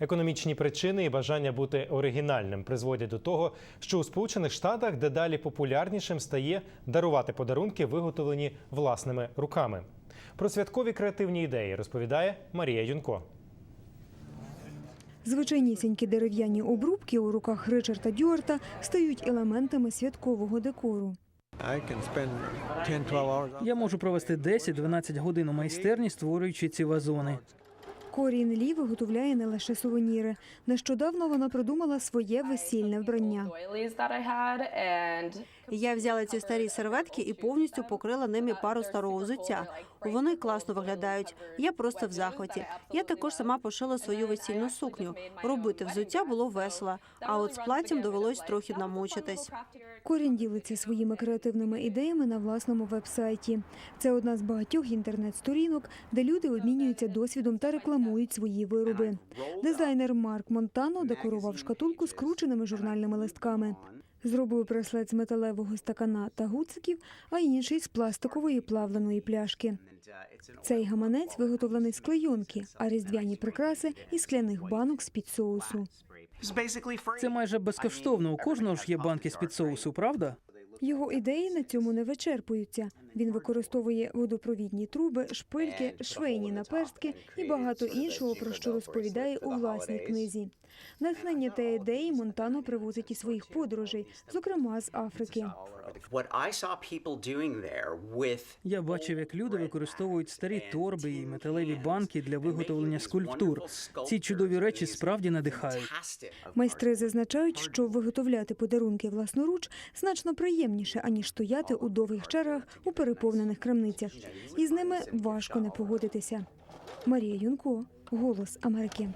Економічні причини і бажання бути оригінальним призводять до того, що у Сполучених Штатах дедалі популярнішим стає дарувати подарунки, виготовлені власними руками. Про святкові креативні ідеї розповідає Марія Юнко. Звичайнісінькі дерев'яні обрубки у руках Ричарда Дюарта стають елементами святкового декору. I can spend 10, 12 hours. Я можу провести 10-12 годин у майстерні, створюючи ці вазони. Корін Лі виготовляє не лише сувеніри. Нещодавно вона придумала своє весільне вбрання. Я взяла ці старі серветки і повністю покрила ними пару старого взуття. Вони класно виглядають. Я просто в захваті. Я також сама пошила свою весільну сукню. Робити взуття було весело, а от з платтям довелось трохи намучитись. Корін ділиться своїми креативними ідеями на власному веб-сайті. Це одна з багатьох інтернет-сторінок, де люди обмінюються досвідом та рекламують свої вироби. Дизайнер Марк Монтано декорував шкатулку скрученими журнальними листками. Зробив браслет з металевого стакана та гуциків, а інший з пластикової плавленої пляшки. Цей гаманець виготовлений з клейонки, а різдвяні прикраси із скляних банок з-під соусу. Це майже безкоштовно. У кожного ж є банки з під соусу, правда? Його ідеї на цьому не вичерпуються. Він використовує водопровідні труби, шпильки, швейні наперстки і багато іншого, про що розповідає у власній книзі. Натхнення та ідеї Монтано привозить із своїх подорожей, зокрема з Африки. Я бачив, як люди використовують старі торби і металеві банки для виготовлення скульптур. Ці чудові речі справді надихають. Майстри зазначають, що виготовляти подарунки власноруч значно приємніше, аніж стояти у довгих чергах у переповнених крамницях. І з ними важко не погодитися. Марія Юнко, Голос Америки.